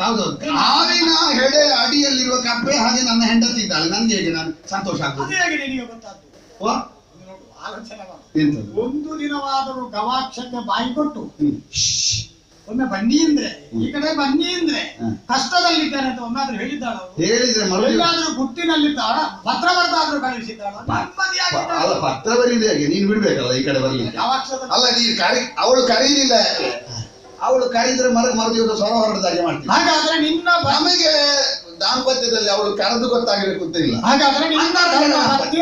ಹೌದೌದು ಹಾವಿನ ಹೆಡೆ ಅಡಿಯಲ್ಲಿರುವ ಕಪ್ಪೆ ಹಾಗೆ ನನ್ನ ಹೆಂಡತಿ ಇದ್ದಾಳೆ. ನನ್ಗೆ ಹೇಗೆ? ನಾನು ಸಂತೋಷ ಆಗ್ತದೆ ಅದು ಹೇಗೆ ನಿನಗೆ ಗೊತ್ತಾದ್ದು? ವಾ? ಇದು ನೋಡು ಆಲೋಚನೆ ಮಾಡು ಎಂತದು ಒಂದು ದಿನವಾದರೂ ಗವಾಕ್ಷಕ್ಕೆ ಬಾಯಿ ಕೊಟ್ಟು ಹ್ಮ್. ಒಮ್ಮೆ ಬನ್ನಿ ಅಂದ್ರೆ ಈ ಕಡೆ ಬನ್ನಿ ಅಂದ್ರೆ ಹ್ಮ್. ಕಷ್ಟದಲ್ಲಿದ್ದೇನೆ ಅಂತ ಒಮ್ಮಾದ್ರೂ ಹೇಳಿದ್ದಾಳ ಹೇಳಿದ್ರೆ ಮರು ಎಲ್ಲಾದ್ರೂ ಗುಟ್ಟಿನಲ್ಲಿದ್ದಾಳ? ಪತ್ರ ಬರ್ದಾದ್ರೂ ಕಳಿಸಿದ್ದಾಳ ಅಲ್ಲ. ಪತ್ರ ಬರೀದೆ ಹಾಗೆ? ನೀನು ಬಿಡ್ಬೇಕಲ್ಲ ಈ ಕಡೆ ಬರ್ಲಿಕ್ಕೆ? ಗವಾಕ್ಷದಲ್ಲಿ ಅಲ್ಲ ನೀನು ಕರಿ ಅವಳು ಕರೀಲಿಲ್ಲ? ಅವಳು ಕರೆದ್ರೆ ಮರ ಮರುದಿವಸ ಸ್ವರ ಹೊರಡದಾಗೆ ಮಾಡ್ತೀವಿ ಹಾಗಾದ್ರೆ ನಿನ್ನ ನಮಗೆ ದಾಂಪತ್ಯದಲ್ಲಿ ಅವಳು ಕರೆದು ಗೊತ್ತಾಗಿರಕ್ಕೆ ಅಂತ ಇಲ್ಲ ಹಾಗಾದ್ರೆ ನಿನ್ನ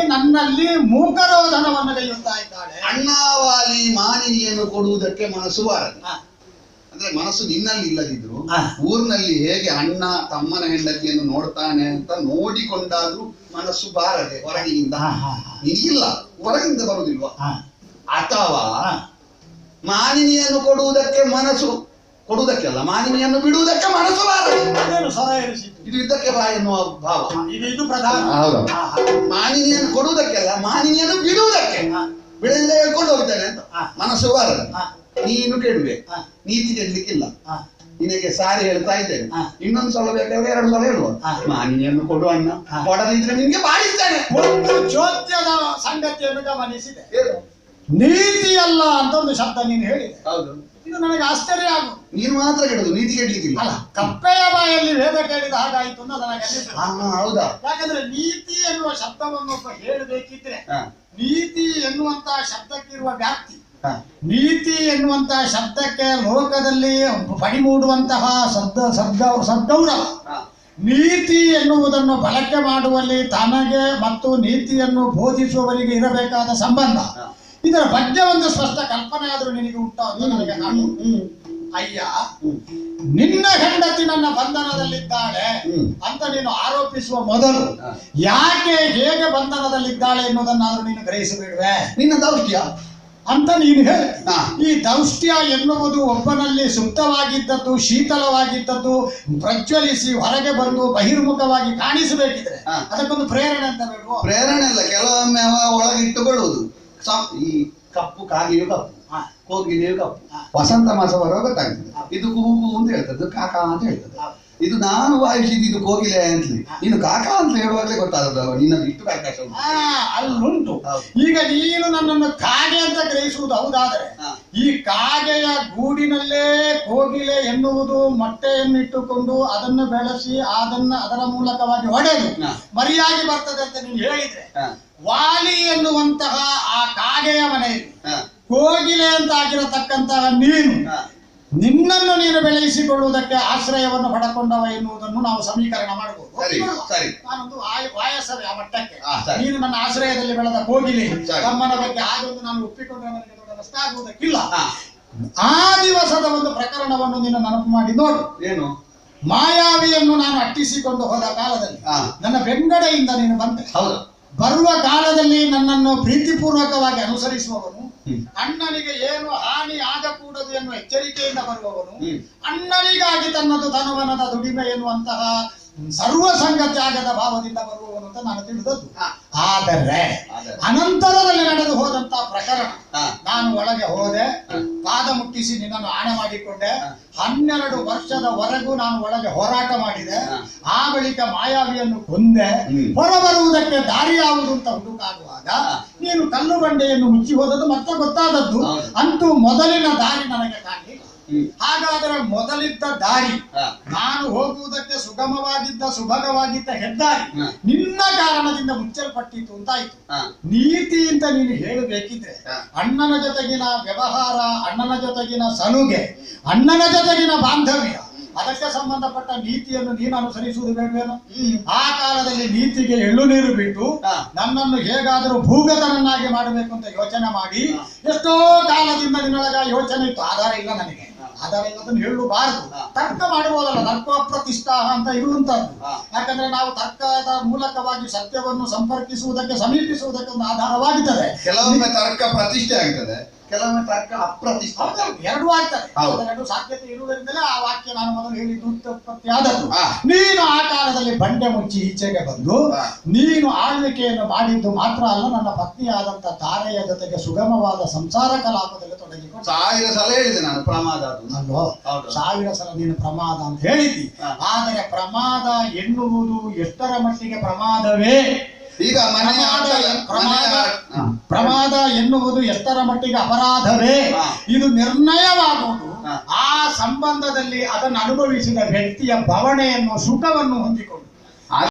ನನ್ನಲ್ಲಿ ಮೂಕರೋಧನವನ್ನು ಕೈಯುತ್ತಾ ಇದ್ದಾಳೆ. ಅಣ್ಣಾವಾಲಿ ಮಾನಿನಿಯನ್ನು ಕೊಡುವುದಕ್ಕೆ ಮನಸ್ಸು ಬಾರದು. ಅಂದ್ರೆ ಮನಸ್ಸು ನಿನ್ನಲ್ಲಿ ಇಲ್ಲದಿದ್ರು. ಊರಿನಲ್ಲಿ ಹೇಗೆ ಅಣ್ಣ ತಮ್ಮನ ಹೆಂಡತಿಯನ್ನು ನೋಡ್ತಾನೆ ಅಂತ ನೋಡಿಕೊಂಡಾದ್ರೂ ಮನಸ್ಸು ಬಾರದೆ ಹೊರಗಿನಿಂದ. ಇಲ್ಲ. ನಿನಗಿಲ್ಲ ಹೊರಗಿಂದ ಬರುದಿಲ್ವಾ? ಹಾ, ಅಥವಾ. ಮಾನಿನಿಯನ್ನು ಕೊಡುವುದಕ್ಕೆ ಮನಸ್ಸು ಕೊಡುವುದಕ್ಕೆಲ್ಲ ಮಾನಿನಿಯನ್ನು ಬಿಡುವುದಕ್ಕೆ ಮನಸ್ಸು ಇದು ಇದಕ್ಕೆ ಬಾ ಎನ್ನುವ ಭಾವ. ಇದು ಇದು ಪ್ರಧಾನ. ಹೌದು. ಕೊಡುವುದಕ್ಕೆ ಅಲ್ಲ ಮಾನಿನಿಯನ್ನು ಕೊಡುವುದಕ್ಕೆಲ್ಲ ಮಾನಿನಿಯನ್ನು ಬಿಡುವುದಕ್ಕೆ. ಬಿಡದಿಂದ ಬಿಡದೆ ಹೇಳ್ಕೊಂಡು ಹೋಗ್ತೇನೆ ಅಂತ. ಮನಸ್ಸು ಬಾರದು ನೀನು ಕೆಡುವೆ. ಹಾ, ನೀತಿ ಕೆಡ್ಲಿಕ್ಕಿಲ್ಲ ಹಾ. ನಿನಗೆ ಸಾರಿ ಹೇಳ್ತಾ ಇದ್ದೇನೆ. ಇನ್ನೊಂದು ಸಲ ಬೇಕಾದ್ರೆ ಎರಡು ಸಲ ಹೇಳುವ. ಮಾನಿನಿಯನ್ನು ಕೊಡು ಅಣ್ಣ. ಕೊಡದಿದ್ರೆ ನಿನ್ಗೆ ಬಾಳಿಸ್ತೇನೆ. ಒಂದು ಚೋದ್ಯದ ಸಂಗತಿಯನ್ನು ಗಮನಿಸಿದೆ. ಏನು? ನೀತಿಯಲ್ಲ ಅಂತ ಒಂದು ಶಬ್ದ ನೀನು ಹೇಳಿದೆ ಹೌದು ಇದು ನನಗೆ ಆಶ್ಚರ್ಯ ಆಗು ನೀನು ಮಾತ್ರ ಕೇಳುದು ನೀತಿ ಕೇಳಲಿಕ್ಕಿಲ್ಲ ಅಲ್ಲ ಕಪ್ಪೆಯ ಬಾಯಲ್ಲಿ ವೇದ ಕೇಳಿದ ಹಾಗಾಯಿತು ಅಂತ ನನಗೆ ಹೌದಾ ಯಾಕಂದ್ರೆ ನೀತಿ ಎನ್ನುವ ಶಬ್ದವನ್ನು ಒಬ್ಬ ಹೇಳಬೇಕಿದ್ರೆ ನೀತಿ ಎನ್ನುವಂತಹ ಶಬ್ದಕ್ಕಿರುವ ವ್ಯಾಪ್ತಿ. ನೀತಿ ಎನ್ನುವಂತಹ ಶಬ್ದಕ್ಕೆ ಲೋಕದಲ್ಲಿ ಪಡಿಮೂಡುವಂತಹ ಶಬ್ದ ಶಬ್ದ ಸದ್ಗೌರವ. ನೀತಿ ಎನ್ನುವುದನ್ನು ಬಳಕೆ ಮಾಡುವಲ್ಲಿ ತನಗೆ ಮತ್ತು ನೀತಿಯನ್ನು ಬೋಧಿಸುವವರಿಗೆ ಇರಬೇಕಾದ ಸಂಬಂಧ. ಇದರ ಬಗ್ಗೆ ಒಂದು ಸ್ಪಷ್ಟ ಕಲ್ಪನೆ ಆದ್ರೂ ನಿನಗೆ ಉಂಟು ಅಂತ ನನಗೆ ನಾನು ಅಯ್ಯ ನಿನ್ನ ಹೆಂಡತಿ ನನ್ನ ಬಂಧನದಲ್ಲಿದ್ದಾಳೆ. ಅಂತ ನೀನು ಆರೋಪಿಸುವ ಮೊದಲು ಯಾಕೆ ಹೇಗೆ ಬಂಧನದಲ್ಲಿದ್ದಾಳೆ ಎನ್ನುವುದನ್ನಾದ್ರೂ ನೀನು ಗ್ರಹಿಸಬೇಡುವೆ. ನಿನ್ನ ದೌಷ್ಟ್ಯ. ಅಂತ ನೀನು ಹೇಳಿ. ಈ ದೌಷ್ಟ್ಯ ಎನ್ನುವುದು ಒಬ್ಬನಲ್ಲಿ ಸುಪ್ತವಾಗಿದ್ದದ್ದು ಶೀತಲವಾಗಿದ್ದದ್ದು ಪ್ರಜ್ವಲಿಸಿ ಹೊರಗೆ ಬಂದು ಬಹಿರ್ಮುಖವಾಗಿ ಕಾಣಿಸಬೇಕಿದ್ರೆ. ಅದಕ್ಕೊಂದು ಪ್ರೇರಣೆ ಅಂತ ಹೇಳುವ ಪ್ರೇರಣೆ ಅಲ್ಲ ಕೆಲವೊಮ್ಮೆ ಒಳಗಿಟ್ಟುಕೊಳ್ಳುವುದು. ಈ ಕಪ್ಪು ಕಾಗಿಯು ಕಪ್ಪು. ಕೋಗಿಲೆಯು ಕಪ್ಪು. ವಸಂತ ಮಾಸ ಗೊತ್ತಾಗ್ತದೆ. ಇದು ಕೂಗು ಅಂತ ಹೇಳ್ತದೆ. ಕಾಕ ಅಂತ ಹೇಳ್ತದೆ. ಇದು ನಾನು ಭಾವಿಸಿದ್ದು ಇದು ಕೋಗಿಲೆ ಅಂತ ನೀನು ಕಾಕ ಅಂತ ಹೇಳುವಾಗಲೇ ಗೊತ್ತಾದದ್ದು ನಿನ್ನದು ಇಷ್ಟು ಅವಕಾಶ ಅಲ್ಲುಂಟು. ಈಗ ನೀನು ನನ್ನನ್ನು ಕಾಗೆ ಅಂತ ಗ್ರಹಿಸುವುದು ಹೌದಾದ್ರೆ. ಈ ಕಾಗೆಯ ಗೂಡಿನಲ್ಲೇ ಕೋಗಿಲೆ ಎನ್ನುವುದು ಮೊಟ್ಟೆಯನ್ನಿಟ್ಟುಕೊಂಡು ಅದನ್ನು ಬೆಳೆಸಿ ಅದನ್ನ ಅದರ ಮೂಲಕವಾಗಿ ಹೊಡೆದು. ಮರಿಯಾಗಿ ಬರ್ತದೆ ಅಂತ ನೀವು ಹೇಳಿದ್ರೆ ವಾಲಿ ಎನ್ನುವಂತಹ ಆ ಕಾಗೆಯ ಮನೆಯಲ್ಲಿ ಕೋಗಿಲೆ ಅಂತ ಆಗಿರತಕ್ಕಂತಹ ನೀನು. ನಿನ್ನನ್ನು ನೀನು ಬೆಳೆಸಿಕೊಳ್ಳುವುದಕ್ಕೆ ಆಶ್ರಯವನ್ನು ಪಡಕೊಂಡವ ಎನ್ನುವುದನ್ನು ನಾವು ಸಮೀಕರಣ ಮಾಡಬಹುದು ಸರಿ, ಸರಿ. ನಾನೊಂದು ವಾಯಸವೇ ಆ ಮಟ್ಟಕ್ಕೆ. ನೀನು ನನ್ನ ಆಶ್ರಯದಲ್ಲಿ ಬೆಳೆದ ಕೋಗಿಲೆ. ತಮ್ಮನ ಬಗ್ಗೆ ಆಗೊಂದು ನಾನು ಒಪ್ಪಿಕೊಂಡ್ರೆ ನನಗೆ ನಷ್ಟ ಆಗುವುದಕ್ಕಿಲ್ಲ. ಆ ದಿವಸದ ಒಂದು ಪ್ರಕರಣವನ್ನು ನೀನು ನೆನಪು ಮಾಡಿ ನೋಡು. ಏನು? ಮಾಯಾವಿಯನ್ನು ನಾನು ಅಟ್ಟಿಸಿಕೊಂಡು ಹೋದ ಕಾಲದಲ್ಲಿ. ನನ್ನ ಬೆಂಗಡೆಯಿಂದ ನೀನು ಬಂದೆ. ಹೌದು. ಬರುವ ಕಾಲದಲ್ಲಿ ನನ್ನನ್ನು ಪ್ರೀತಿಪೂರ್ವಕವಾಗಿ ಅನುಸರಿಸುವವನು ಅಣ್ಣನಿಗೆ ಏನು ಹಾನಿ ಆಗಕೂಡದು ಎನ್ನುವ ಎಚ್ಚರಿಕೆಯಿಂದ ಬರುವವನು ಅಣ್ಣನಿಗಾಗಿ ತನ್ನದು ತನುವನದ ದುಡಿಮೆ ಎನ್ನುವಂತಹ ಸರ್ವ ಭಾವದಿಂದ ಬರುವವನು ಅಂತ ನಾನು ತಿಳಿದದ್ದು. ಆದರೆ. ಅನಂತರದಲ್ಲಿ ನಡೆದು ಹೋದಂತ ಪ್ರಕರಣ ನಾನು ಒಳಗೆ ಹೋದೆ ಪಾದ ಮುಟ್ಟಿಸಿ ನಿನ್ನನ್ನು ಆಣೆ ಮಾಡಿಕೊಂಡೆ. ಹನ್ನೆರಡು ವರ್ಷದವರೆಗೂ ನಾನು ಒಳಗೆ ಹೋರಾಟ ಮಾಡಿದೆ ಆ ಬಳಿಕ ಮಾಯಾವಿಯನ್ನು ಕೊಂದೆ ಹೊರಬರುವುದಕ್ಕೆ ಹೊರ ಬರುವುದಕ್ಕೆ ದಾರಿ ಯಾವುದು ಅಂತ ಹುಡುಕಾಗುವಾಗ. ನೀನು ಕಲ್ಲು ಬಂಡೆಯನ್ನು ಮುಚ್ಚಿ ಹೋದದ್ದು ಮತ್ತೆ ಗೊತ್ತಾದದ್ದು. ಅಂತೂ ಮೊದಲಿನ ದಾರಿ ನನಗೆ ಕಾಣಲಿಲ್ಲ. ಹಾಗಾದರೆ ಮೊದಲಿದ್ದ ದಾರಿ ನಾನು ಹೋಗುವುದಕ್ಕೆ ಸುಗಮವಾಗಿದ್ದ ಸುಭಗವಾಗಿದ್ದ ಹೆದ್ದಾರಿ. ನಿನ್ನ ಕಾರಣದಿಂದ ಮುಚ್ಚಲ್ಪಟ್ಟಿತ್ತು ಅಂತಾಯ್ತು ಆಯ್ತು ನೀತಿ ಅಂತ ನೀನು ಹೇಳಬೇಕಿದ್ರೆ ಅಣ್ಣನ ಜೊತೆಗಿನ ವ್ಯವಹಾರ ಅಣ್ಣನ ಜೊತೆಗಿನ ಸಲುಗೆ ಅಣ್ಣನ ಜೊತೆಗಿನ ಬಾಂಧವ್ಯ ಅದಕ್ಕೆ ಸಂಬಂಧಪಟ್ಟ ನೀತಿಯನ್ನು ನೀನು ಅನುಸರಿಸುವುದು ಬೇಡವೇನು ಆ ಕಾಲದಲ್ಲಿ ನೀತಿಗೆ ಎಳ್ಳು ನೀರು ಬಿಟ್ಟು. ನನ್ನನ್ನು ಹೇಗಾದರೂ ಭೂಗತನನ್ನಾಗಿ ಮಾಡಬೇಕು ಅಂತ ಯೋಚನೆ ಮಾಡಿ. ಎಷ್ಟೋ ಕಾಲದಿಂದ ನಿನ್ನೊಳಗ ಯೋಚನೆ ಇತ್ತು ಆಧಾರ ಇಲ್ಲ ನನಗೆ. ಆಧಾರ ಇಲ್ಲದನ್ನು ಹೇಳಬಾರದು. ತರ್ಕ ಮಾಡಬಹುದಲ್ಲ ತರ್ಕ ಪ್ರತಿಷ್ಠಾ ಅಂತ ಇರುವಂತದ್ದು ಯಾಕಂದ್ರೆ ನಾವು ತರ್ಕದ ಮೂಲಕವಾಗಿ ಸತ್ಯವನ್ನು ಸಂಪರ್ಕಿಸುವುದಕ್ಕೆ ಸಮೀಪಿಸುವುದಕ್ಕೆ ಒಂದು ಆಧಾರವಾಗುತ್ತದೆ ಕೆಲವೊಮ್ಮೆ ತರ್ಕ ಪ್ರತಿಷ್ಠೆ ಆಗ್ತದೆ. ಕೆಲವೊಮ್ಮೆ ತರ್ಕ ಅಪ್ರತಿಷ್ಠಿತ ಎರಡು ಆಗ್ತದೆ. ಹೌದು. ಎರಡು ಸಾಧ್ಯತೆ ಇರುವುದರಿಂದಲೇ ಆ ವಾಕ್ಯ ನಾನು ಮೊದಲು ಹೇಳಿದ್ದು ಉತ್ಪತ್ತಿ ಆದದ್ದು. ನೀನು ಆ ಕಾಲದಲ್ಲಿ ಬಂಡೆ ಮುಚ್ಚಿ ಈಚೆಗೆ ಬಂದು ನೀನು ಆಳ್ವಿಕೆಯನ್ನು ಮಾಡಿದ್ದು ಮಾತ್ರ ಅಲ್ಲ ನನ್ನ ಪತ್ನಿಯಾದಂತ ತಾರೆಯ ಜೊತೆಗೆ ಸುಗಮವಾದ ಸಂಸಾರ ಕಲಾಪದಲ್ಲಿ ತೊಡಗಿಕೊಂಡು. ಸಾವಿರ ಸಲ ಹೇಳಿದೆ ನಾನು ಪ್ರಮಾದ ಅದು. ಅಲ್ವೋ. ಸಾವಿರ ಸಲ ನೀನು ಪ್ರಮಾದ ಅಂತ ಹೇಳಿದ್ದಿ. ಆದರೆ ಪ್ರಮಾದ ಎನ್ನುವುದು ಎಷ್ಟರ ಮಟ್ಟಿಗೆ ಪ್ರಮಾದವೇ? ಈಗ ಪ್ರಮಾದ ಪ್ರಮಾದ ಎನ್ನುವುದು ಎಷ್ಟರ ಮಟ್ಟಿಗೆ ಅಪರಾಧವೇ? ಇದು ನಿರ್ಣಯವಾಗುವುದು. ಆ ಸಂಬಂಧದಲ್ಲಿ ಅದನ್ನು ಅನುಭವಿಸಿದ ವ್ಯಕ್ತಿಯ ಭವಣೆಯನ್ನು ಸುಖವನ್ನು ಹೊಂದಿಕೊಂಡು.